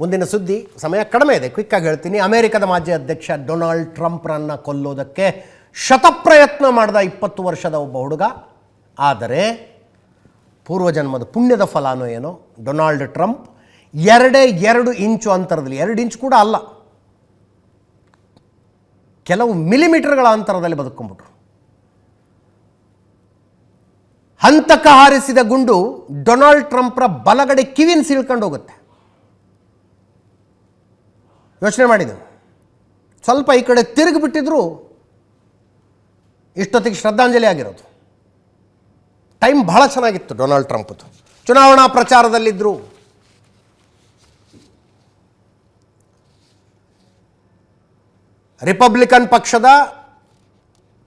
ಮುಂದಿನ ಸುದ್ದಿ ಸಮಯ ಕಡಿಮೆ ಇದೆ. ಕ್ವಿಕ್ಕಾಗಿ ಹೇಳ್ತೀನಿ. ಅಮೆರಿಕದ ಮಾಜಿ ಅಧ್ಯಕ್ಷ ಡೊನಾಲ್ಡ್ ಟ್ರಂಪ್ರನ್ನು ಕೊಲ್ಲೋದಕ್ಕೆ ಶತಪ್ರಯತ್ನ ಮಾಡಿದ ಇಪ್ಪತ್ತು ವರ್ಷದ ಒಬ್ಬ ಹುಡುಗ. ಆದರೆ ಪೂರ್ವಜನ್ಮದ ಪುಣ್ಯದ ಫಲಾನೋ ಏನೋ? ಡೊನಾಲ್ಡ್ ಟ್ರಂಪ್ ಎರಡೇ ಎರಡು ಇಂಚು ಅಂತರದಲ್ಲಿ, ಎರಡು ಇಂಚು ಕೂಡ ಅಲ್ಲ. ಕೆಲವು ಮಿಲಿಮೀಟರ್ಗಳ ಅಂತರದಲ್ಲಿ ಬದುಕೊಂಬಿಟ್ರು ಹಂತಕ ಹಾರಿಸಿದ ಗುಂಡು ಡೊನಾಲ್ಡ್ ಟ್ರಂಪ್ರ ಬಲಗಡೆ ಕಿವಿನ ಸೀಳ್ಕೊಂಡು ಹೋಗುತ್ತೆ ಯೋಚನೆ ಮಾಡಿದೆವು ಸ್ವಲ್ಪ ಈ ಕಡೆ ತಿರುಗಿ ಬಿಟ್ಟಿದ್ರು ಇಷ್ಟೊತ್ತಿಗೆ ಶ್ರದ್ಧಾಂಜಲಿ ಆಗಿರೋದು. ಟೈಮ್ ಬಹಳ ಚೆನ್ನಾಗಿತ್ತು ಡೊನಾಲ್ಡ್ ಟ್ರಂಪ್ದು. ಚುನಾವಣಾ ಪ್ರಚಾರದಲ್ಲಿದ್ದರು ರಿಪಬ್ಲಿಕನ್ ಪಕ್ಷದ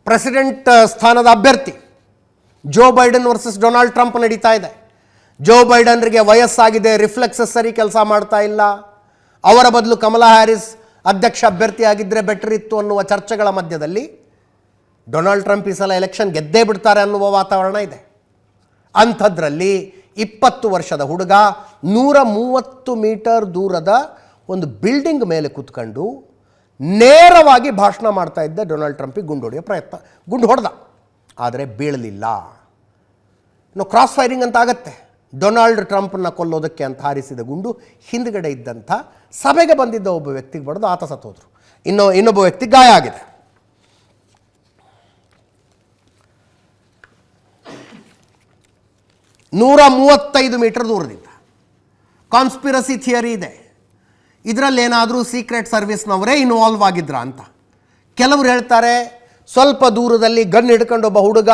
ಪ್ರೆಸಿಡೆಂಟ್ ಸ್ಥಾನದ ಅಭ್ಯರ್ಥಿ Joe Biden versus Donald Trump ನಡೀತಾ ಇದೆ. ಜೋ ಬೈಡನ್ರಿಗೆ ವಯಸ್ಸಾಗಿದೆ, ರಿಫ್ಲೆಕ್ಸಸ್ ಸರಿ ಕೆಲಸ ಮಾಡ್ತಾ ಇಲ್ಲ. ಅವರ ಬದಲು ಕಮಲಾ ಹ್ಯಾರಿಸ್ ಅಧ್ಯಕ್ಷ ಅಭ್ಯರ್ಥಿಯಾಗಿದ್ದರೆ ಬೆಟರ್ ಇತ್ತು ಅನ್ನುವ ಚರ್ಚೆಗಳ ಮಧ್ಯದಲ್ಲಿ ಡೊನಾಲ್ಡ್ ಟ್ರಂಪ್ ಈ ಸಲ ಎಲೆಕ್ಷನ್ ಗೆದ್ದೇ ಬಿಡ್ತಾರೆ ಅನ್ನುವ ವಾತಾವರಣ ಇದೆ. ಅಂಥದ್ರಲ್ಲಿ ಇಪ್ಪತ್ತು ವರ್ಷದ ಹುಡುಗ ನೂರ ಮೂವತ್ತು ಮೀಟರ್ ದೂರದ ಒಂದು ಬಿಲ್ಡಿಂಗ್ ಮೇಲೆ ಕೂತ್ಕೊಂಡು ನೇರವಾಗಿ ಭಾಷಣ ಮಾಡ್ತಾ ಇದ್ದ ಡೊನಾಲ್ಡ್ ಟ್ರಂಪಿಗೆ ಗುಂಡು ಹೊಡೆಯೋ ಪ್ರಯತ್ನ. ಗುಂಡು ಹೊಡೆದ. ಆದರೆ ಬೀಳಲಿಲ್ಲ. ಇನ್ನು ಕ್ರಾಸ್ ಫೈರಿಂಗ್ ಅಂತ ಆಗತ್ತೆ. ಡೊನಾಲ್ಡ್ ಟ್ರಂಪ್ನ ಕೊಲ್ಲೋದಕ್ಕೆ ಅಂತ ಹಾರಿಸಿದ ಗುಂಡು ಹಿಂದ್ಗಡೆ ಇದ್ದಂಥ ಸಭೆಗೆ ಬಂದಿದ್ದ ಒಬ್ಬ ವ್ಯಕ್ತಿಗೆ ಬಡದು ಆತ ಸತ್ತೋದ್ರು ಇನ್ನು, ಇನ್ನೊಬ್ಬ ವ್ಯಕ್ತಿ ಗಾಯ ಆಗಿದೆ. ನೂರ ಮೂವತ್ತೈದು ಮೀಟರ್ ದೂರದಿಂದ. ಕಾನ್ಸ್ಪಿರಸಿ ಥಿಯರಿ ಇದೆ. ಇದರಲ್ಲಿ ಏನಾದರೂ ಸೀಕ್ರೆಟ್ ಸರ್ವಿಸ್ನವರೇ ಇನ್ವಾಲ್ವ್ ಆಗಿದ್ರ ಅಂತ. ಕೆಲವರು ಹೇಳ್ತಾರೆ, ಸ್ವಲ್ಪ ದೂರದಲ್ಲಿ ಗನ್ ಹಿಡ್ಕೊಂಡು ಒಬ್ಬ ಹುಡುಗ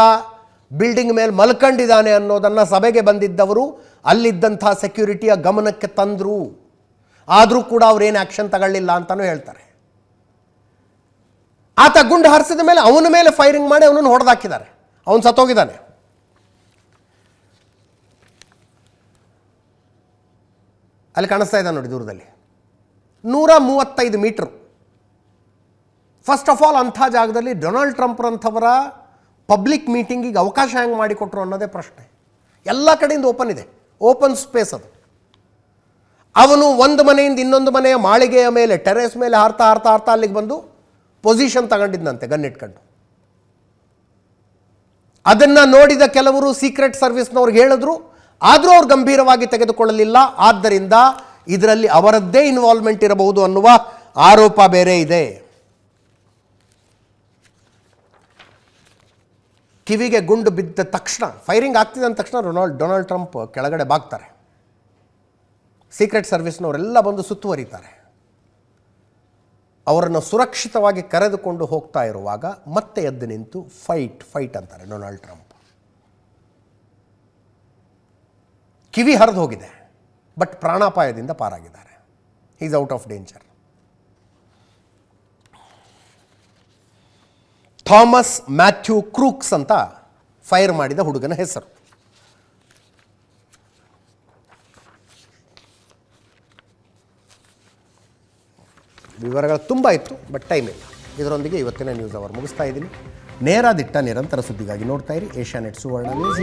ಬಿಲ್ಡಿಂಗ್ ಮೇಲೆ ಮಲ್ಕೊಂಡಿದ್ದಾನೆ ಅನ್ನೋದನ್ನು ಸಭೆಗೆ ಬಂದಿದ್ದವರು ಅಲ್ಲಿದ್ದಂಥ ಸೆಕ್ಯೂರಿಟಿಯ ಗಮನಕ್ಕೆ ತಂದರು. ಆದರೂ ಕೂಡ ಅವ್ರೇನು ಆ್ಯಕ್ಷನ್ ತಗೊಳ್ಳಿಲ್ಲ ಅಂತಲೂ ಹೇಳ್ತಾರೆ. ಆತ ಗುಂಡು ಹಾರಿಸಿದ ಮೇಲೆ ಅವನ ಮೇಲೆ ಫೈರಿಂಗ್ ಮಾಡಿ ಅವನನ್ನು ಹೊಡೆದಾಕಿದ್ದಾರೆ. ಅವನು ಸತ್ತೋಗಿದ್ದಾನೆ. ಅಲ್ಲಿ ಕಾಣಿಸ್ತಾ ಇದೆ ನೋಡಿ ದೂರದಲ್ಲಿ. ನೂರ ಮೂವತ್ತೈದು ಮೀಟರ್. ಫಸ್ಟ್ ಆಫ್ ಆಲ್ ಅಂಥ ಜಾಗದಲ್ಲಿ ಡೊನಾಲ್ಡ್ ಟ್ರಂಪ್ರಂಥವರ ಪಬ್ಲಿಕ್ ಮೀಟಿಂಗಿಗೆ ಅವಕಾಶ ಹೆಂಗೆ ಮಾಡಿಕೊಟ್ರು ಅನ್ನೋದೇ ಪ್ರಶ್ನೆ. ಎಲ್ಲ ಕಡೆಯಿಂದ ಓಪನ್ ಇದೆ. ಓಪನ್ ಸ್ಪೇಸ್ ಅದು. ಅವನು ಒಂದು ಮನೆಯಿಂದ ಇನ್ನೊಂದು ಮನೆಯ ಮಾಳಿಗೆಯ ಮೇಲೆ ಟೆರೇಸ್ ಮೇಲೆ ಹಾರ್ತಾ ಹಾರ್ತಾ ಹಾರ್ತಾ ಅಲ್ಲಿಗೆ ಬಂದು ಪೊಸಿಷನ್ ತಗೊಂಡಿದ್ದಂತೆ ಗನ್ ಇಟ್ಕೊಂಡು. ಅದನ್ನು ನೋಡಿದ ಕೆಲವರು ಸೀಕ್ರೆಟ್ ಸರ್ವಿಸ್ನವ್ರಿಗೆ ಹೇಳಿದ್ರು. ಆದರೂ ಅವ್ರು ಗಂಭೀರವಾಗಿ ತೆಗೆದುಕೊಳ್ಳಲಿಲ್ಲ. ಆದ್ದರಿಂದ ಇದರಲ್ಲಿ ಅವರದ್ದೇ ಇನ್ವಾಲ್ವ್ಮೆಂಟ್ ಇರಬಹುದು ಅನ್ನುವ ಆರೋಪ ಬೇರೆ ಇದೆ. ಕಿವಿಗೆ ಗುಂಡು ಬಿದ್ದ ತಕ್ಷಣ ಫೈರಿಂಗ್ ಆಗ್ತಿದೆ ಅಂದ ತಕ್ಷಣ ರೊನಾಲ್ಡ್, ಡೊನಾಲ್ಡ್ ಟ್ರಂಪ್ ಕೆಳಗಡೆ ಬಾಗ್ತಾರೆ. ಸೀಕ್ರೆಟ್ ಸರ್ವಿಸ್ನವರೆಲ್ಲ ಬಂದು ಸುತ್ತುವರಿತಾರೆ. ಅವರನ್ನು ಸುರಕ್ಷಿತವಾಗಿ ಕರೆದುಕೊಂಡು ಹೋಗ್ತಾ ಇರುವಾಗ ಮತ್ತೆ ಎದ್ದು ನಿಂತು ಫೈಟ್ ಫೈಟ್ ಅಂತಾರೆ ಡೊನಾಲ್ಡ್ ಟ್ರಂಪ್. ಕಿವಿ ಹರಿದು ಹೋಗಿದೆ ಬಟ್ ಪ್ರಾಣಾಪಾಯದಿಂದ ಪಾರಾಗಿದ್ದಾರೆ. Is out of danger Thomas Matthew Crooks ಅಂತ ಫೈರ್ ಮಾಡಿದ ಹುಡುಗನ ಹೆಸರು. ವಿವರಗಳು ತುಂಬ ಇತ್ತು ಬಟ್ ಟೈಮ್ ಇಲ್ಲ. ಇದರೊಂದಿಗೆ ಇವತ್ತಿನ ನ್ಯೂಸ್ ಅವರ್ ಮುಗಿಸ್ತಾ ಇದ್ದೀನಿ. ನೇರ ದಿಟ್ಟ ನಿರಂತರ ಸುದ್ದಿಗಾಗಿ ನೋಡ್ತಾ ಇರಿ. ಏಷ್ಯಾ ನೆಟ್ ಸುವರ್ಣ ನ್ಯೂಸ್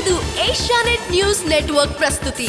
ಇದು ಏಷ್ಯಾನೆಟ್ ನ್ಯೂಸ್ ನೆಟ್ವರ್ಕ್ ಪ್ರಸ್ತುತಿ.